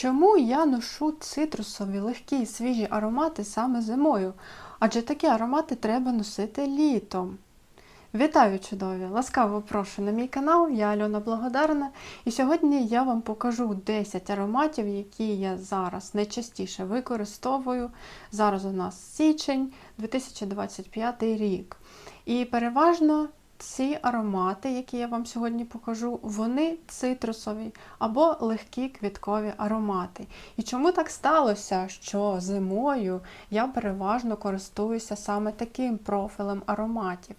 Чому я ношу цитрусові легкі і свіжі аромати саме зимою? Адже такі аромати треба носити літом. Вітаю, чудові! Ласкаво прошу на мій канал, я Альона Благодарна. І сьогодні я вам покажу 10 ароматів, які я зараз найчастіше використовую. Зараз у нас січень 2025 рік. І переважно ці аромати, які я вам сьогодні покажу, вони цитрусові або легкі квіткові аромати. І чому так сталося, що зимою я переважно користуюся саме таким профілем ароматів?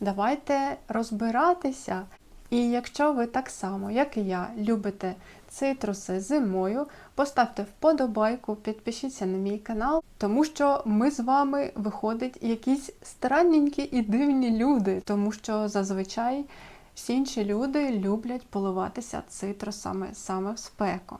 Давайте розбиратися. І якщо ви так само, як і я, любите цитруси зимою, поставте вподобайку, підпишіться на мій канал, тому що ми з вами виходить якісь странненькі і дивні люди, тому що зазвичай всі інші люди люблять поливатися цитрусами саме в спеку.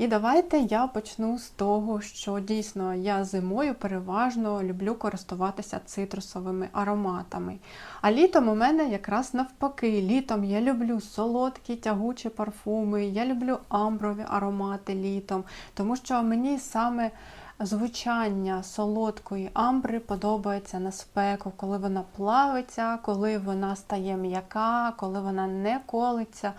І давайте я почну з того, що дійсно я зимою переважно люблю користуватися цитрусовими ароматами. А літом у мене якраз навпаки. Літом я люблю солодкі, тягучі парфуми, я люблю амброві аромати літом, тому що мені саме звучання солодкої амбри подобається на спеку, коли вона плавиться, коли вона стає м'яка, коли вона не колиться.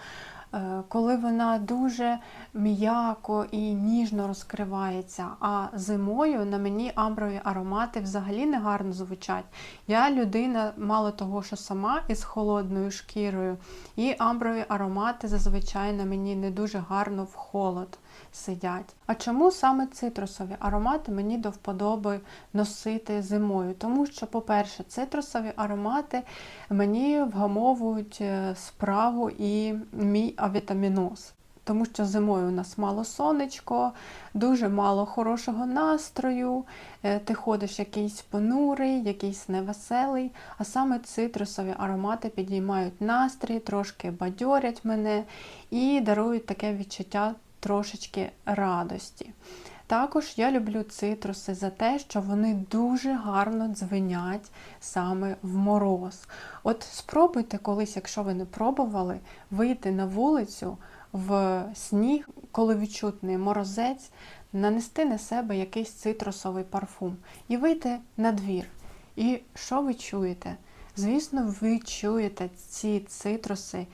Е, коли вона дуже м'яко і ніжно розкривається, а зимою на мені амброві аромати взагалі не гарно звучать. Я людина, мало того, що сама із холодною шкірою, і амброві аромати зазвичай на мені не дуже гарно в холод сидять. А чому саме цитрусові аромати мені до вподоби носити зимою? Тому що, по-перше, цитрусові аромати мені вгамовують е, справу і мій авітаміноз. Тому що зимою у нас мало сонечко, дуже мало хорошого настрою, е, ти ходиш якийсь понурий, якийсь невеселий, а саме цитрусові аромати підіймають настрій, трошки бадьорять мене і дарують таке відчуття трошечки радості. Також я люблю цитруси за те, що вони дуже гарно дзвенять саме в мороз. От спробуйте колись, якщо ви не пробували, вийти на вулицю в сніг, коли відчутний морозець, нанести на себе якийсь цитрусовий парфум і вийти на двір. І що ви чуєте? Звісно, ви чуєте ці цитруси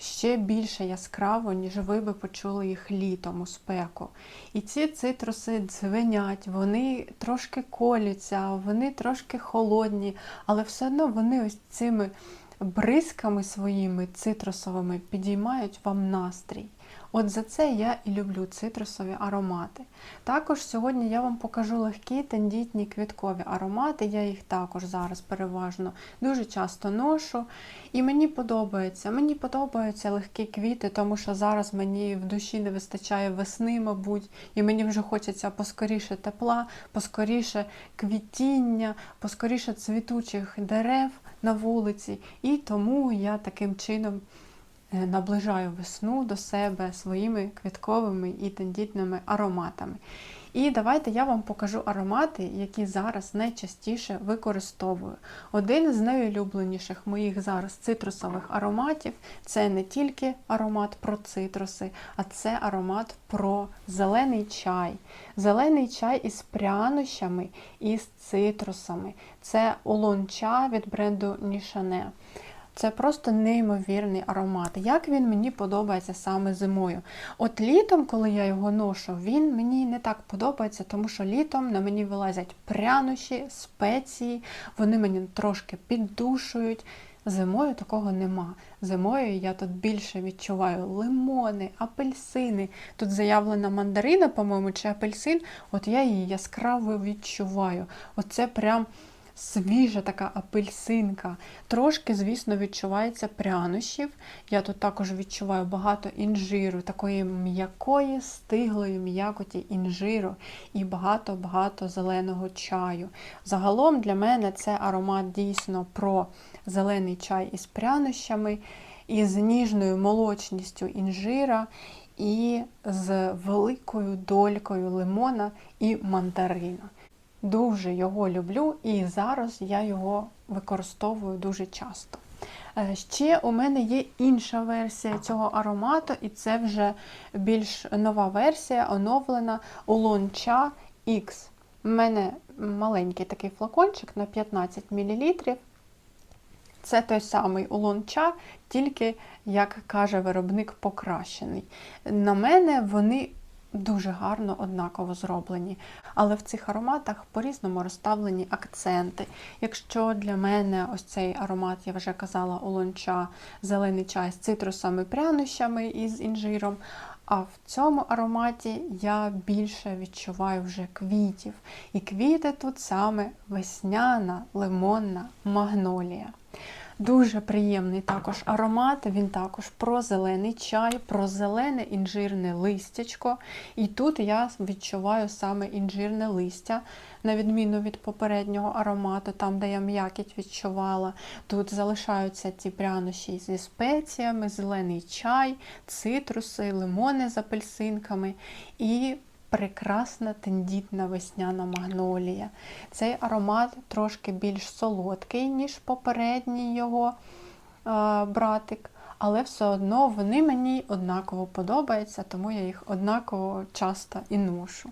ще більше яскраво, ніж ви би почули їх літом у спеку. І ці цитруси дзвенять, вони трошки коляться, вони трошки холодні, але все одно вони ось цими бризками своїми цитрусовими підіймають вам настрій. От за це я і люблю цитрусові аромати. Також сьогодні я вам покажу легкі тендітні квіткові аромати, я їх також зараз переважно дуже часто ношу. І мені подобається. Мені подобаються легкі квіти, тому що зараз мені в душі не вистачає весни, мабуть, і мені вже хочеться поскоріше тепла, поскоріше квітіння, поскоріше цвітучих дерев на вулиці. І тому я таким чином. Е, наближаю весну до себе своїми квітковими і тендітними ароматами. І давайте я вам покажу аромати, які зараз найчастіше використовую. Один з найулюбленіших моїх зараз цитрусових ароматів це не тільки аромат про цитруси, а це аромат про зелений чай. Зелений чай із прянощами і з цитрусами. Це олонча від бренду Нішане. Це просто неймовірний аромат. Як він мені подобається саме зимою. От літом, коли я його ношу, він мені не так подобається, тому що літом на мені вилазять прянощі, спеції, вони мені трошки піддушують. Зимою такого нема. Зимою я тут більше відчуваю лимони, апельсини. Тут заявлена мандарина, по-моєму, чи апельсин, от я її яскраво відчуваю. Оце прям свіжа така апельсинка. Трошки, звісно, відчувається прянощів. Я тут також відчуваю багато інжиру, такої м'якої, стиглої м'якоті інжиру і багато-багато зеленого чаю. Загалом для мене це аромат дійсно про зелений чай із прянощами, із ніжною молочністю інжира. І з великою долькою лимона і мандарина. Дуже його люблю і зараз я його використовую дуже часто. Е, Ще у мене є інша версія цього аромату, і це вже більш нова версія, оновлена Улонча X. У мене маленький такий флакончик на 15 мл. Це той самий улон-ча, тільки, як каже виробник, покращений. На мене вони дуже гарно однаково зроблені. Але в цих ароматах по-різному розставлені акценти. Якщо для мене ось цей аромат, я вже казала, улон-ча, зелений чай з цитрусами, прянощами і з інжиром. А в цьому ароматі я більше відчуваю вже квітів. І квіти тут саме весняна, лимонна магнолія. Дуже приємний також аромат. Він також про зелений чай, про зелене інжирне листячко. І тут я відчуваю саме інжирне листя, на відміну від попереднього аромату, там, де я м'якіть відчувала. Тут залишаються ті прянощі зі спеціями, зелений чай, цитруси, лимони з апельсинками. І прекрасна тендітна весняна магнолія. Цей аромат трошки більш солодкий, ніж попередній його е, братик, але все одно вони мені однаково подобаються, тому я їх однаково часто і ношу.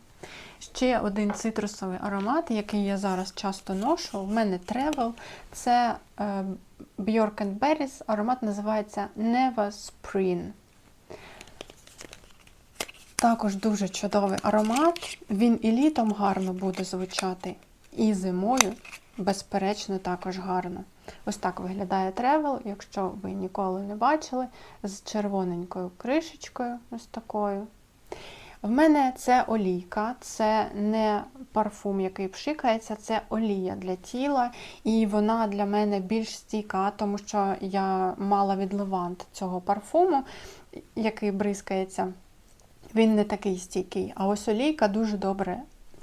Ще один цитрусовий аромат, який я зараз часто ношу, в мене Travel, це е, Bjork Berries, аромат називається Neva Spring. Також дуже чудовий аромат. Він і літом гарно буде звучати, і зимою, безперечно, також гарно. Ось так виглядає тревел, якщо ви ніколи не бачили, з червоненькою кришечкою, ось такою. В мене це олійка, це не парфум, який пшикається, це олія для тіла, і вона для мене більш стійка, тому що я мала від Левант цього парфуму, який бризкається. Він не такий стійкий, а ось олійка дуже добре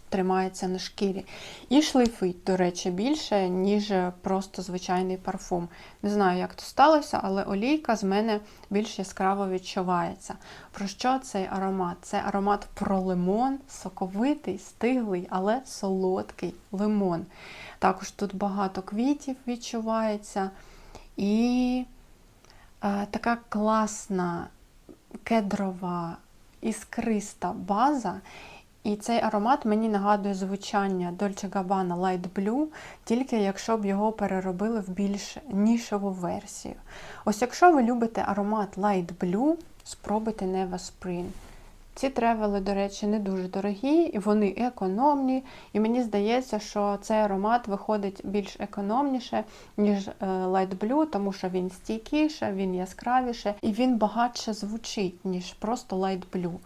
тримається на шкірі. І шлейфить, до речі, більше, ніж просто звичайний парфум. Не знаю, як то сталося, але олійка з мене більш яскраво відчувається. Про що цей аромат? Це аромат про лимон, соковитий, стиглий, але солодкий лимон. Також тут багато квітів відчувається. І е, така класна кедрова іскриста база. І цей аромат мені нагадує звучання Dolce Gabbana Light Blue, тільки якщо б його переробили в більш нішову версію. Ось якщо ви любите аромат Light Blue, спробуйте Neva Spring. Ці тревели, до речі, не дуже дорогі, і вони економні. І мені здається, що цей аромат виходить більш економніше, ніж Light Blue, тому що він стійкіше, він яскравіше і він багатше звучить, ніж просто Light Blue.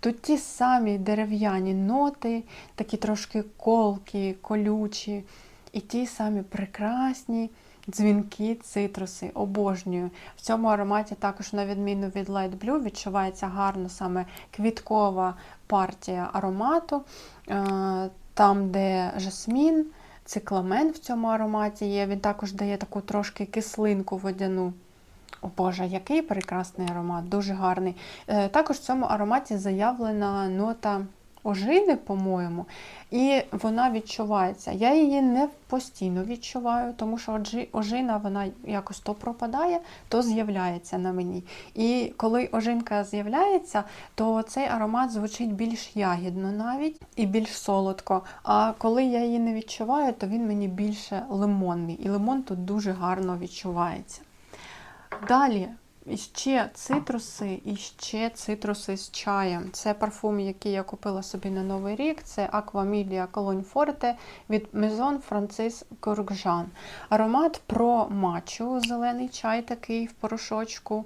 Тут ті самі дерев'яні ноти, такі трошки колкі, колючі, і ті самі прекрасні дзвінки, цитруси, обожнюю. В цьому ароматі також, на відміну від Light Blue, відчувається гарно саме квіткова партія аромату, е, там, де жасмін, цикламен в цьому ароматі є. Він також дає таку трошки кислинку водяну. О Боже, який прекрасний аромат, дуже гарний. Е, також в цьому ароматі заявлена нота ожини, по-моєму, і вона відчувається. Я її не постійно відчуваю, тому що ожина вона якось то пропадає, то з'являється на мені. І коли ожинка з'являється, то цей аромат звучить більш ягідно навіть і більш солодко. А коли я її не відчуваю, то він мені більше лимонний. І лимон тут дуже гарно відчувається. Далі ще цитруси і ще цитруси з чаєм. Це парфум, який я купила собі на Новий рік. Це Aquamilia Cologne Forte від Maison Francis Gourgjan. Аромат про мачу, зелений чай такий в порошочку.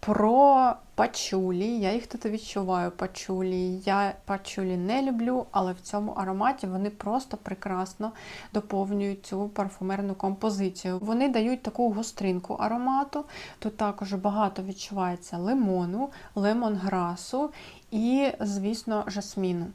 Про пачулі. Я їх тут відчуваю пачулі. Я пачулі не люблю, але в цьому ароматі вони просто прекрасно доповнюють цю парфумерну композицію. Вони дають таку гостринку аромату. Тут також багато відчувається лимону, лемонграсу і, звісно, жасміну.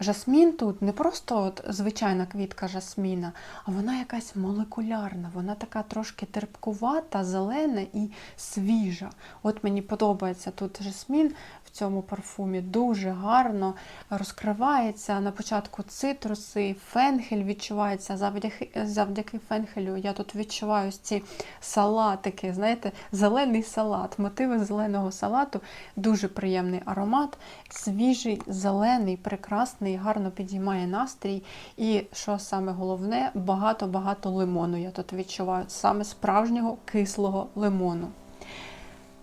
Жасмін тут не просто от звичайна квітка жасміна, а вона якась молекулярна, вона така трошки терпкувата, зелена і свіжа. От мені подобається тут жасмін цьому парфумі дуже гарно розкривається. На початку цитруси, фенхель відчувається. Завдяки, завдяки фенхелю я тут відчуваю ці салатики, знаєте, зелений салат, мотиви зеленого салату. Дуже приємний аромат, свіжий, зелений, прекрасний, гарно підіймає настрій. І що саме головне, багато-багато лимону я тут відчуваю, саме справжнього кислого лимону.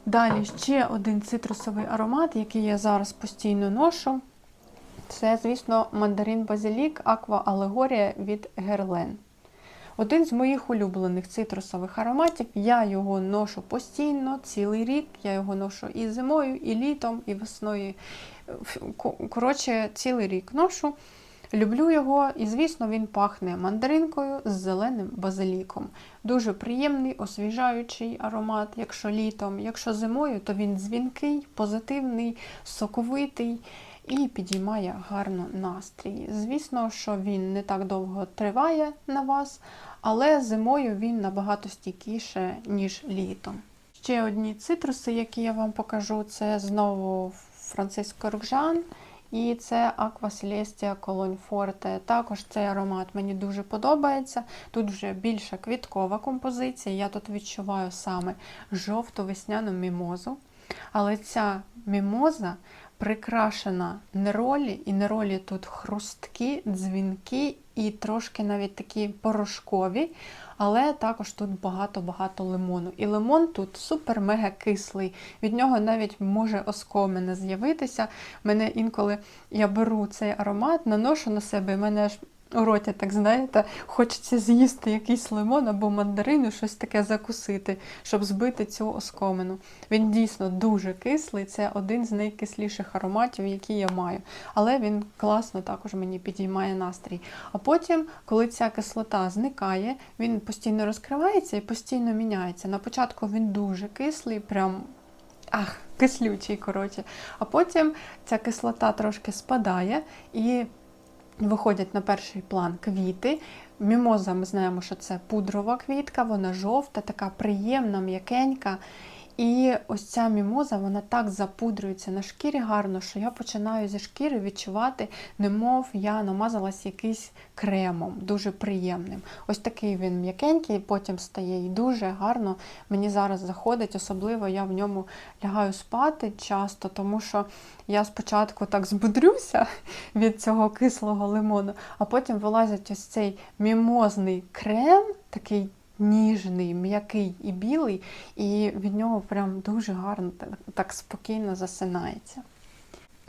Далі ще один цитрусовий аромат, який я зараз постійно ношу. Це, звісно, мандарин базилік Аква Алегорія від Герлен. Один з моїх улюблених цитрусових ароматів. Я його ношу постійно, цілий рік. Я його ношу і зимою, і літом, і весною. Коротше, цілий рік ношу. Люблю його, і, звісно, він пахне мандаринкою з зеленим базиліком. Дуже приємний, освіжаючий аромат, якщо літом, якщо зимою, то він дзвінкий, позитивний, соковитий і підіймає гарно настрій. Звісно, що він не так довго триває на вас, але зимою він набагато стійкіше, ніж літом. Ще одні цитруси, які я вам покажу, це знову Франциско Рукжан. І це Aqua Celestia Cologne Forte. Також цей аромат мені дуже подобається. Тут вже більша квіткова композиція. Я тут відчуваю саме жовту весняну мімозу. Але ця мімоза прикрашена неролі, і неролі тут хрусткі, дзвінки і трошки навіть такі порошкові, але також тут багато-багато лимону. І лимон тут супер-мега кислий. Від нього навіть може оскомина з'явитися. Мене інколи я беру цей аромат, наношу на себе, і мене аж роті, так знаєте, хочеться з'їсти якийсь лимон або мандарину, щось таке закусити, щоб збити цю оскомину. Він дійсно дуже кислий, це один з найкисліших ароматів, які я маю. Але він класно також мені підіймає настрій. А потім, коли ця кислота зникає, він постійно розкривається і постійно міняється. На початку він дуже кислий, прям. Ах, кислючий, коротше. А потім ця кислота трошки спадає і Виходять на перший план квіти. Мімоза, ми знаємо, що це пудрова квітка, вона жовта, така приємна, м'якенька. І ось ця мімоза, вона так запудрюється на шкірі гарно, що я починаю зі шкіри відчувати, немов я намазалась якийсь кремом, дуже приємним. Ось такий він м'якенький, потім стає і дуже гарно. Мені зараз заходить, особливо я в ньому лягаю спати часто, тому що я спочатку так збудрюся від цього кислого лимону, а потім вилазить ось цей мімозний крем, такий ніжний, м'який і білий, і від нього прям дуже гарно, так спокійно засинається.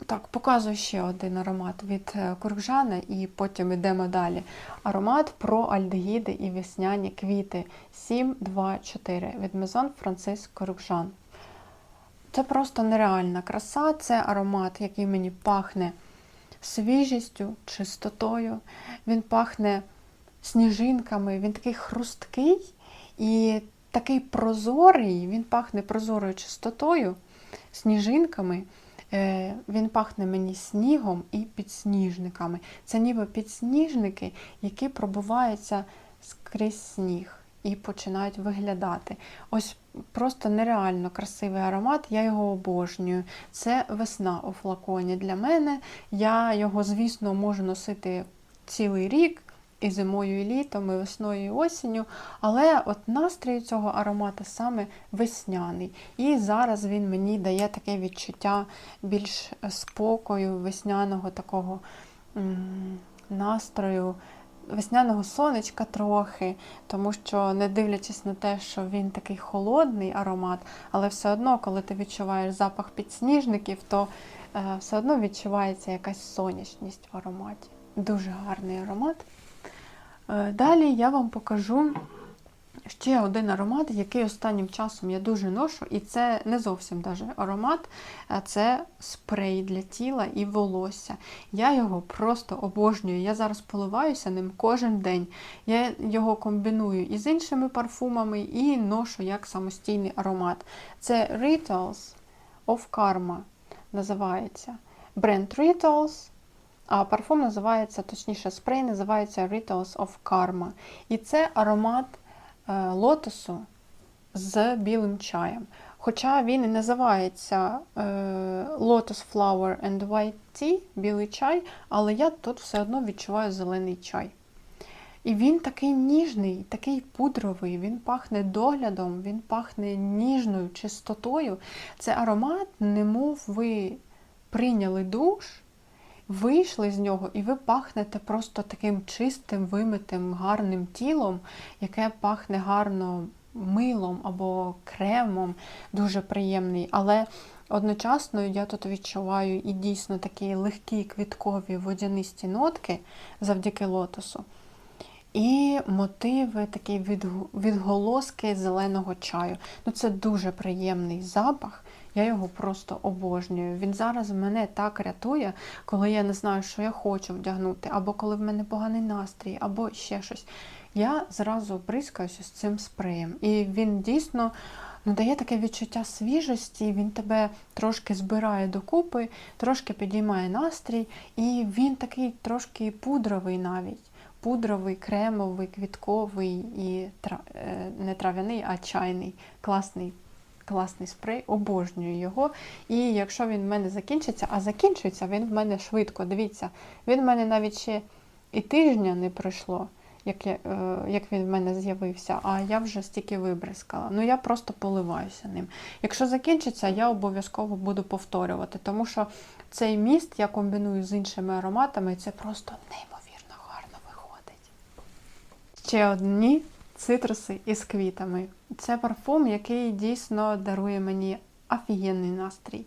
Так, показую ще один аромат від е, Куркжана, і потім йдемо далі. Аромат про альдегіди і весняні квіти 724 від Мезон Франциск Куркжан. Це просто нереальна краса, це аромат, який мені пахне свіжістю, чистотою. Він пахне сніжинками, він такий хрусткий і такий прозорий, він пахне прозорою чистотою, сніжинками. Е, він пахне мені снігом і підсніжниками. Це ніби підсніжники, які пробуваються скрізь сніг і починають виглядати. Ось просто нереально красивий аромат, я його обожнюю. Це весна у флаконі для мене. Я його, звісно, можу носити цілий рік і зимою, і літом, і весною, і осінню. Але от настрій цього аромату саме весняний. І зараз він мені дає таке відчуття більш спокою, весняного такого настрою. Весняного сонечка трохи, тому що, не дивлячись на те, що він такий холодний аромат, але все одно, коли ти відчуваєш запах підсніжників, то е, все одно відчувається якась сонячність в ароматі. Дуже гарний аромат. Е, далі я вам покажу ще один аромат, який останнім часом я дуже ношу, і це не зовсім даже аромат, а це спрей для тіла і волосся. Я його просто обожнюю. Я зараз поливаюся ним кожен день. Я його комбіную із іншими парфумами і ношу як самостійний аромат. Це Rituals of Karma називається. Бренд Rituals. А парфум називається, точніше, спрей називається Rituals of Karma. І це аромат е, лотосу з білим чаєм. Хоча він і називається е, Lotus Flower and White Tea, білий чай, але я тут все одно відчуваю зелений чай. І він такий ніжний, такий пудровий, він пахне доглядом, він пахне ніжною чистотою. Це аромат, немов ви прийняли душ, вийшли з нього, і ви пахнете просто таким чистим, вимитим, гарним тілом, яке пахне гарно милом або кремом, дуже приємний. Але одночасно я тут відчуваю і дійсно такі легкі квіткові водянисті нотки завдяки лотосу. І мотиви, такі відголоски зеленого чаю. Ну, це дуже приємний запах. Я його просто обожнюю. Він зараз мене так рятує, коли я не знаю, що я хочу вдягнути, або коли в мене поганий настрій, або ще щось. Я зразу бризкаюся з цим спреєм. І він дійсно надає таке відчуття свіжості, він тебе трошки збирає докупи, трошки підіймає настрій, і він такий трошки пудровий навіть. Пудровий, кремовий, квітковий і тра... е, не трав'яний, а чайний. Класний, класний спрей, обожнюю його. І якщо він в мене закінчиться, а закінчується він в мене швидко. Дивіться, він в мене навіть ще і тижня не пройшло, як, я, е, як він в мене з'явився, а я вже стільки вибризкала. Ну я просто поливаюся ним. Якщо закінчиться, я обов'язково буду повторювати, тому що цей міст я комбіную з іншими ароматами, і це просто неймовірно гарно виходить. Ще одні цитруси із квітами. Це парфум, який дійсно дарує мені офігенний настрій.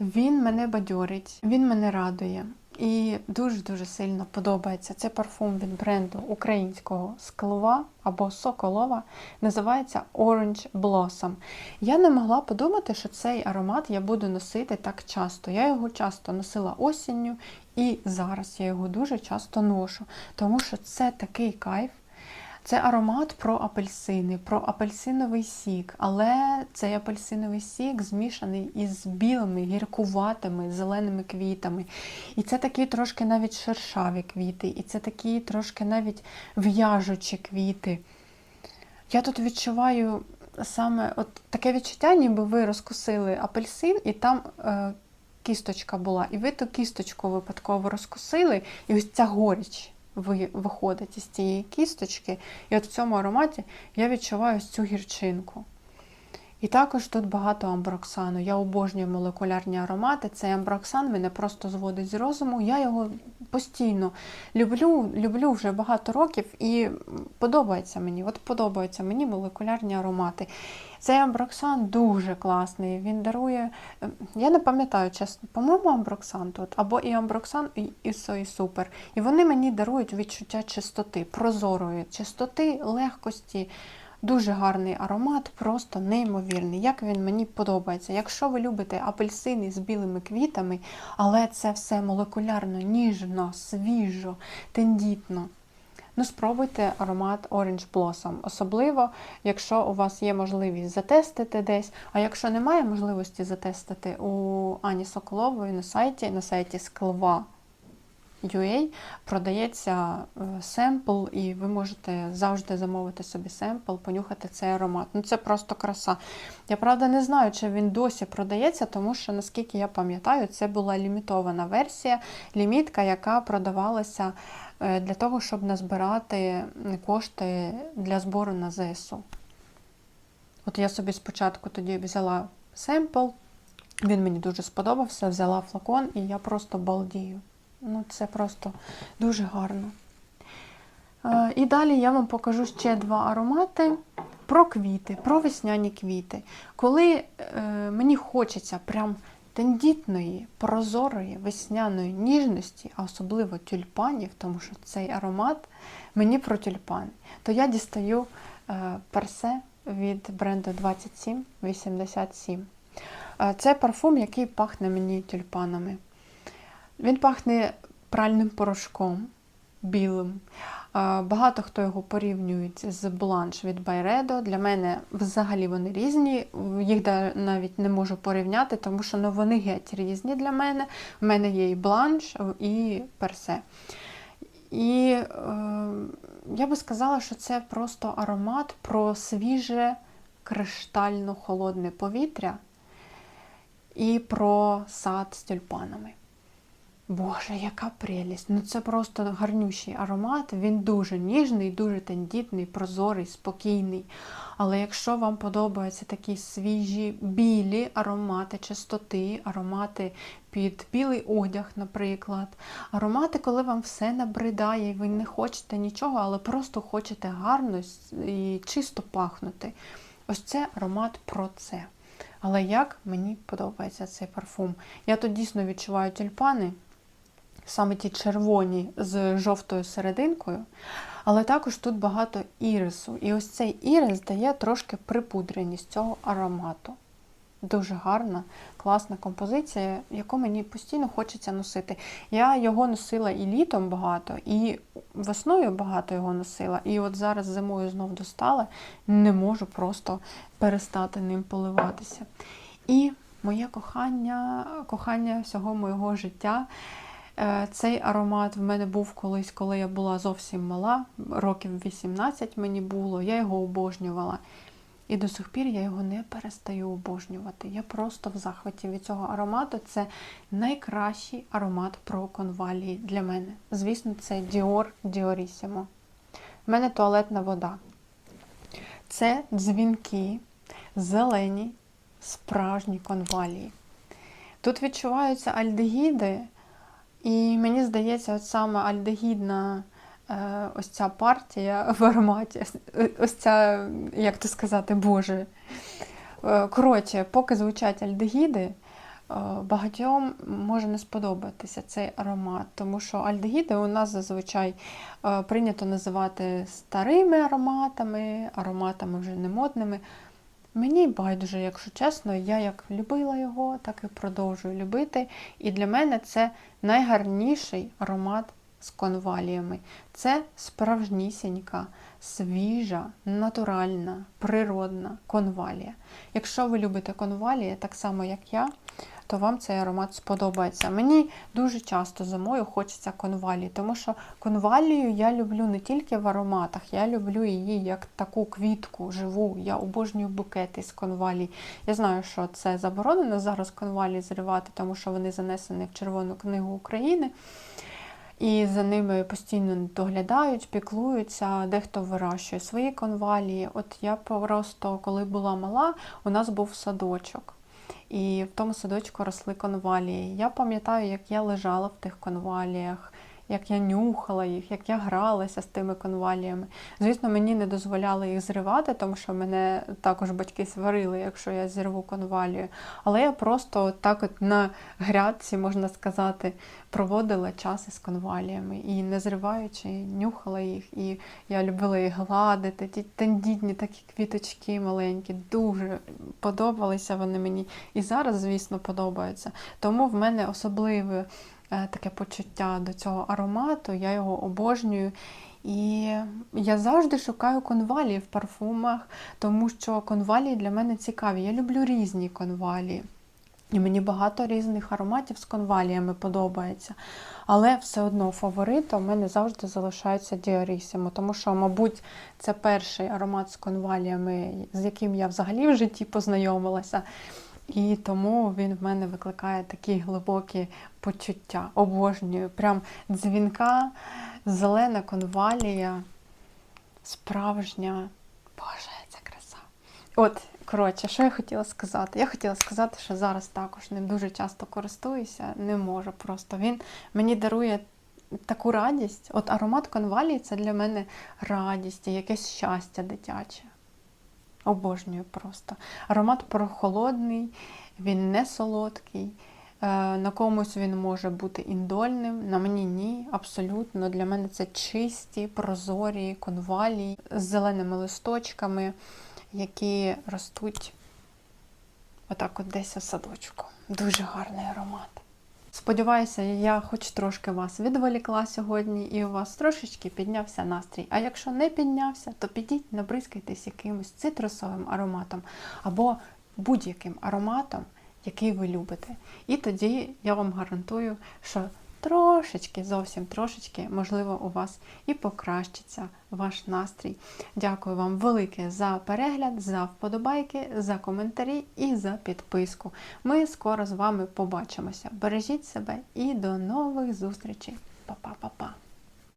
Він мене бадьорить, він мене радує. І дуже-дуже сильно подобається. Це парфум від бренду українського Склова або Соколова. Називається Orange Blossom. Я не могла подумати, що цей аромат я буду носити так часто. Я його часто носила осінню, і зараз я його дуже часто ношу, тому що це такий кайф. Це аромат про апельсини, про апельсиновий сік, але цей апельсиновий сік змішаний із білими, гіркуватими, зеленими квітами. І це такі трошки навіть шершаві квіти, і це такі трошки навіть в'яжучі квіти. Я тут відчуваю саме от таке відчуття, ніби ви розкусили апельсин, і там е, кісточка була. І ви ту кісточку випадково розкусили, і ось ця горіч ви- виходить із цієї кісточки. І от в цьому ароматі я відчуваю цю гірчинку. І також тут багато амброксану. Я обожнюю молекулярні аромати. Цей амброксан мене просто зводить з розуму. Я його постійно люблю, люблю вже багато років і подобається мені. От подобаються мені молекулярні аромати. Цей амброксан дуже класний. Він дарує. Я не пам'ятаю, чесно, по-моєму, амброксан тут, або і амброксан, і ІСО, і супер. І вони мені дарують відчуття чистоти, прозорої чистоти, легкості. Дуже гарний аромат, просто неймовірний. Як він мені подобається. Якщо ви любите апельсини з білими квітами, але це все молекулярно, ніжно, свіжо, тендітно. Ну, спробуйте аромат Orange Blossom. Особливо, якщо у вас є можливість затестити десь. А якщо немає можливості затестити у Ані Соколової на сайті, на сайті Склва. UA продається е, семпл, і ви можете завжди замовити собі семпл, понюхати цей аромат. Ну це просто краса. Я правда не знаю, чи він досі продається, тому що, наскільки я пам'ятаю, це була лімітована версія, лімітка, яка продавалася е, для того, щоб назбирати кошти для збору на ЗСУ. От я собі спочатку тоді взяла семпл, він мені дуже сподобався, взяла флакон, і я просто балдію. Ну, це просто дуже гарно. Е, І далі я вам покажу ще два аромати про квіти, про весняні квіти. Коли е, мені хочеться прям тендітної, прозорої, весняної ніжності, а особливо тюльпанів, тому що цей аромат мені про тюльпани, то я дістаю е, персе від бренду 2787. Е, Це парфум, який пахне мені тюльпанами. Він пахне пральним порошком білим. Багато хто його порівнюють з бланш від Байредо. Для мене взагалі вони різні. Їх навіть не можу порівняти, тому що ну, вони геть різні для мене. У мене є і бланш, і персе. І е, я би сказала, що це просто аромат про свіже криштально холодне повітря і про сад з тюльпанами. Боже, яка прелість! Ну це просто гарнющий аромат. Він дуже ніжний, дуже тендітний, прозорий, спокійний. Але якщо вам подобаються такі свіжі білі аромати чистоти, аромати під білий одяг, наприклад, аромати, коли вам все набридає, і ви не хочете нічого, але просто хочете гарно і чисто пахнути. Ось це аромат про це. Але як мені подобається цей парфум? Я тут дійсно відчуваю тюльпани саме ті червоні з жовтою серединкою, але також тут багато ірису. І ось цей ірис дає трошки припудреність цього аромату. Дуже гарна, класна композиція, яку мені постійно хочеться носити. Я його носила і літом багато, і весною багато його носила. І от зараз зимою знов достала, не можу просто перестати ним поливатися. І моє кохання, кохання всього моєго життя. Е, цей аромат в мене був колись, коли я була зовсім мала, років 18 мені було, я його обожнювала. І до сих пір я його не перестаю обожнювати. Я просто в захваті від цього аромату. Це найкращий аромат про конвалії для мене. Звісно, це Dior Diorissimo. У мене туалетна вода. Це дзвінки, зелені, справжні конвалії. Тут відчуваються альдегіди. І мені здається, от саме альдегідна е, ось ця партія в ароматі, ось ця, як то сказати, Боже. Е, коротше, поки звучать альдегіди, е, багатьом може не сподобатися цей аромат, тому що альдегіди у нас зазвичай прийнято називати старими ароматами, ароматами вже не модними. Мені байдуже, якщо чесно, я як любила його, так і продовжую любити. І для мене це найгарніший аромат з конваліями. Це справжнісінька, свіжа, натуральна, природна конвалія. Якщо ви любите конвалії, так само як я, то вам цей аромат сподобається. Мені дуже часто зимою хочеться конвалії, тому що конвалію я люблю не тільки в ароматах, я люблю її як таку квітку живу. Я обожнюю букети з конвалій. Я знаю, що це заборонено зараз конвалії зривати, тому що вони занесені в Червону книгу України. І за ними постійно доглядають, піклуються, дехто вирощує свої конвалії. От я просто, коли була мала, у нас був садочок. І в тому садочку росли конвалії. Я пам'ятаю, як я лежала в тих конваліях, як я нюхала їх, як я гралася з тими конваліями. Звісно, мені не дозволяли їх зривати, тому що мене також батьки сварили, якщо я зірву конвалію. Але я просто так от на грядці, можна сказати, проводила час із конваліями і не зриваючи, нюхала їх. І я любила їх гладити. Ті тендітні такі квіточки маленькі, дуже подобалися вони мені. І зараз, звісно, подобаються. Тому в мене особливе таке почуття до цього аромату, я його обожнюю. І я завжди шукаю конвалії в парфумах, тому що конвалії для мене цікаві. Я люблю різні конвалії. І мені багато різних ароматів з конваліями подобається. Але все одно фаворитом у мене завжди залишається Діорісімо, тому що, мабуть, це перший аромат з конваліями, з яким я взагалі в житті познайомилася. І тому він в мене викликає такі глибокі почуття. Обожнюю. Прям дзвінка, зелена конвалія, справжня. Боже, це краса. От, коротше, що я хотіла сказати? Я хотіла сказати, що зараз також ним дуже часто користуюся, не можу просто. Він мені дарує. Таку радість, от аромат конвалії це для мене радість і якесь щастя дитяче. Обожнюю просто. Аромат прохолодний, він не солодкий. Е, на комусь він може бути індольним, на мені ні, абсолютно. Для мене це чисті, прозорі конвалії з зеленими листочками, які ростуть отак от десь у садочку. Дуже гарний аромат. Сподіваюся, я хоч трошки вас відволікла сьогодні, і у вас трошечки піднявся настрій. А якщо не піднявся, то підіть, набризкайтесь якимось цитрусовим ароматом або будь-яким ароматом, який ви любите. І тоді я вам гарантую, що трошечки, зовсім трошечки, можливо, у вас і покращиться ваш настрій. Дякую вам велике за перегляд, за вподобайки, за коментарі і за підписку. Ми скоро з вами побачимося. Бережіть себе і до нових зустрічей. Па-па-па-па.